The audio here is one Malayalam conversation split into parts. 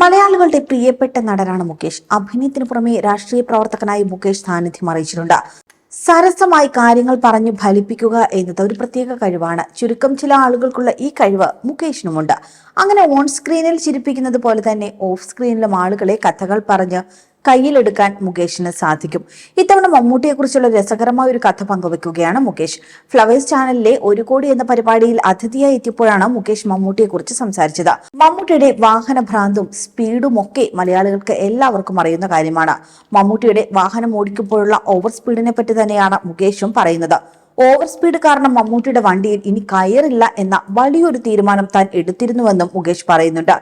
മലയാളികളുടെ പ്രിയപ്പെട്ട നടനാണ് മുകേഷ്. അഭിനയത്തിന് പുറമെ രാഷ്ട്രീയ പ്രവർത്തകനായി മുകേഷ് സാന്നിധ്യം അറിയിച്ചിട്ടുണ്ട്. സരസമായി കാര്യങ്ങൾ പറഞ്ഞു ഫലിപ്പിക്കുക എന്നത് ഒരു പ്രത്യേക കഴിവാണ്. ചുരുക്കം ചില ആളുകൾക്കുള്ള ഈ കഴിവ് മുകേഷിനുമുണ്ട്. അങ്ങനെ ഓൺ സ്ക്രീനിൽ ചിരിപ്പിക്കുന്നത് പോലെ തന്നെ ഓഫ് സ്ക്രീനിലും ആളുകളെ കഥകൾ പറഞ്ഞ് കയ്യിലെടുക്കാൻ മുകേഷിന് സാധിക്കും. ഇത്തവണ മമ്മൂട്ടിയെക്കുറിച്ചുള്ള രസകരമായ ഒരു കഥ പങ്കുവെക്കുകയാണ് മുകേഷ്. ഫ്ലവേഴ്സ് ചാനലിലെ ഒരു കോടി എന്ന പരിപാടിയിൽ അതിഥിയായി എത്തിയപ്പോഴാണ് മുകേഷ് മമ്മൂട്ടിയെക്കുറിച്ച് സംസാരിച്ചത്. മമ്മൂട്ടിയുടെ വാഹന ഭ്രാന്തും സ്പീഡും ഒക്കെ മലയാളികൾക്ക് എല്ലാവർക്കും അറിയുന്ന കാര്യമാണ്. മമ്മൂട്ടിയുടെ വാഹനം ഓടിക്കുമ്പോഴുള്ള ഓവർ സ്പീഡിനെ പറ്റി തന്നെയാണ് മുകേഷും പറയുന്നത്. ഓവർ സ്പീഡ് കാരണം മമ്മൂട്ടിയുടെ വണ്ടിയിൽ ഇനി കയറില്ല എന്ന വലിയൊരു തീരുമാനം താൻ എടുത്തിരുന്നുവെന്നും മുകേഷ് പറയുന്നുണ്ട്.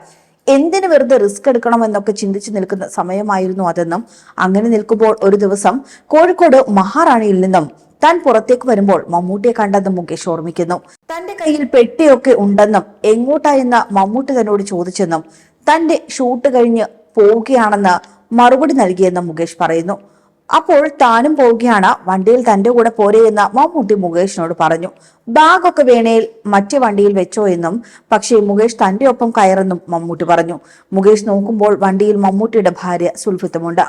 എന്തിന് വെറുതെ റിസ്ക് എടുക്കണം എന്നൊക്കെ ചിന്തിച്ചു നിൽക്കുന്ന സമയമായിരുന്നു അതെന്നും അങ്ങനെ നിൽക്കുമ്പോൾ ഒരു ദിവസം കോഴിക്കോട് മഹാറാണിയിൽ നിന്നും താൻ പുറത്തേക്ക് വരുമ്പോൾ മമ്മൂട്ടിയെ കണ്ടെന്നും മുകേഷ് ഓർമ്മിക്കുന്നു. തന്റെ കയ്യിൽ പെട്ടിയൊക്കെ ഉണ്ടെന്നും എങ്ങോട്ടായെന്ന് മമ്മൂട്ടി തന്നോട് ചോദിച്ചെന്നും തന്റെ ഷൂട്ട് കഴിഞ്ഞ് പോവുകയാണെന്ന് മറുപടി നൽകിയെന്നും മുകേഷ് പറയുന്നു. അപ്പോൾ താനും പോവുകയാണ്. വണ്ടിയിൽ തന്റെ കൂടെ പോരെ എന്ന് മമ്മൂട്ടി മുകേഷിനോട് പറഞ്ഞു. ബാഗൊക്കെ വേണേൽ മറ്റു വണ്ടിയിൽ വെച്ചോ എന്നും പക്ഷേ മുകേഷ് തന്റെ ഒപ്പം കയറെന്നും മമ്മൂട്ടി പറഞ്ഞു. മുകേഷ് നോക്കുമ്പോൾ വണ്ടിയിൽ മമ്മൂട്ടിയുടെ ഭാര്യ സുൽഫിത്തുമുണ്ട്.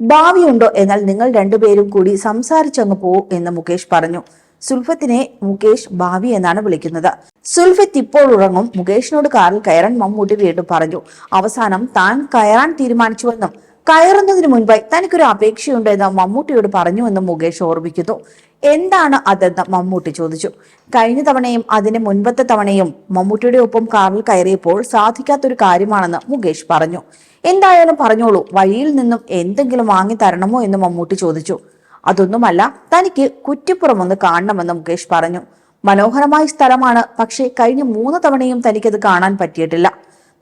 ഭാവിയുണ്ടോ എന്നാൽ നിങ്ങൾ രണ്ടുപേരും കൂടി സംസാരിച്ചങ്ങ് പോവും എന്ന് മുകേഷ് പറഞ്ഞു. സുൽഫത്തിനെ മുകേഷ് ഭാവി എന്നാണ് വിളിക്കുന്നത്. സുൽഫത്ത് ഇപ്പോൾ ഉറങ്ങും. മുകേഷിനോട് കാറിൽ കയറാൻ മമ്മൂട്ടി വീണ്ടും പറഞ്ഞു. അവസാനം താൻ കയറാൻ തീരുമാനിച്ചുവെന്നും കയറുന്നതിന് മുൻപായി തനിക്കൊരു അപേക്ഷയുണ്ട് എന്ന് മമ്മൂട്ടിയോട് പറഞ്ഞുവെന്ന് മുകേഷ് ഓർമ്മിക്കുന്നു. എന്താണ് അതെന്ന് മമ്മൂട്ടി ചോദിച്ചു. കഴിഞ്ഞ തവണയും അതിന് മുൻപത്തെ തവണയും മമ്മൂട്ടിയുടെ ഒപ്പം കാറിൽ കയറിയപ്പോൾ സാധിക്കാത്തൊരു കാര്യമാണെന്ന് മുകേഷ് പറഞ്ഞു. എന്തായാലും പറഞ്ഞോളൂ വഴിയിൽ നിന്നും എന്തെങ്കിലും വാങ്ങി തരണമോ എന്ന് മമ്മൂട്ടി ചോദിച്ചു. അതൊന്നുമല്ല തനിക്ക് കുറ്റിപ്പുറം ഒന്ന് കാണണമെന്ന് മുകേഷ് പറഞ്ഞു. മനോഹരമായ സ്ഥലമാണ് പക്ഷേ കഴിഞ്ഞ മൂന്ന് തവണയും തനിക്കത് കാണാൻ പറ്റിയിട്ടില്ല.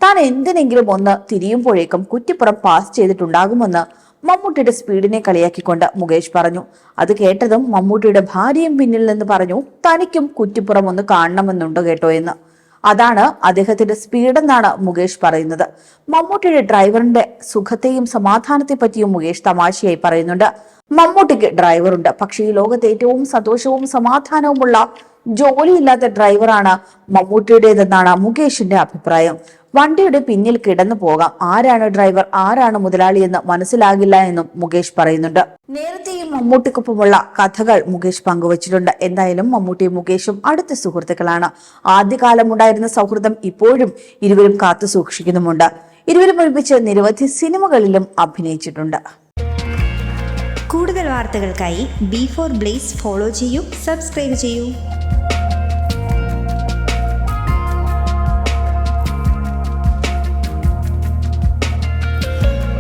താൻ എന്തിനെങ്കിലും ഒന്ന് തിരിയുമ്പോഴേക്കും കുറ്റിപ്പുറം പാസ് ചെയ്തിട്ടുണ്ടാകുമെന്ന് മമ്മൂട്ടിയുടെ സ്പീഡിനെ കളിയാക്കിക്കൊണ്ട് മുകേഷ് പറഞ്ഞു. അത് കേട്ടതും മമ്മൂട്ടിയുടെ ഭാര്യയും പിന്നിൽ നിന്ന് പറഞ്ഞു തനിക്കും കുറ്റിപ്പുറം ഒന്ന് കാണണമെന്നുണ്ട് കേട്ടോ എന്ന്. അതാണ് അദ്ദേഹത്തിന്റെ സ്പീഡെന്നാണ് മുകേഷ് പറയുന്നത്. മമ്മൂട്ടിയുടെ ഡ്രൈവറിന്റെ സുഖത്തെയും സമാധാനത്തെ പറ്റിയും മുകേഷ് തമാശയായി പറയുന്നുണ്ട്. മമ്മൂട്ടിക്ക് ഡ്രൈവറുണ്ട്. പക്ഷേ ഈ ലോകത്ത് ഏറ്റവും സന്തോഷവും സമാധാനവുമുള്ള ജോലിയില്ലാത്ത ഡ്രൈവറാണ് മമ്മൂട്ടിയുടേതെന്നാണ് മുകേഷിന്റെ അഭിപ്രായം. വണ്ടിയുടെ പിന്നിൽ കിടന്നു പോകാം. ആരാണ് ഡ്രൈവർ? ആരാണ് മുതലാളി എന്ന് മനസ്സിലാകില്ല എന്നും മുകേഷ് പറയുന്നുണ്ട്. നേരത്തെയും മമ്മൂട്ടിക്കൊപ്പമുള്ള കഥകൾ മുകേഷ് പങ്കുവച്ചിട്ടുണ്ട്. എന്തായാലും മമ്മൂട്ടിയും മുകേഷും അടുത്ത സുഹൃത്തുക്കളാണ്. ആദ്യകാലം ഉണ്ടായിരുന്ന സൗഹൃദം ഇപ്പോഴും ഇരുവരും കാത്തു സൂക്ഷിക്കുന്നുമുണ്ട്. ഇരുവരും ഒരുമിച്ച് നിരവധി സിനിമകളിലും അഭിനയിച്ചിട്ടുണ്ട്. കൂടുതൽ വാർത്തകൾക്കായി ബി ഫോർ ബ്ലേസ് ഫോളോ ചെയ്യൂ സബ്സ്ക്രൈബ് ചെയ്യൂ.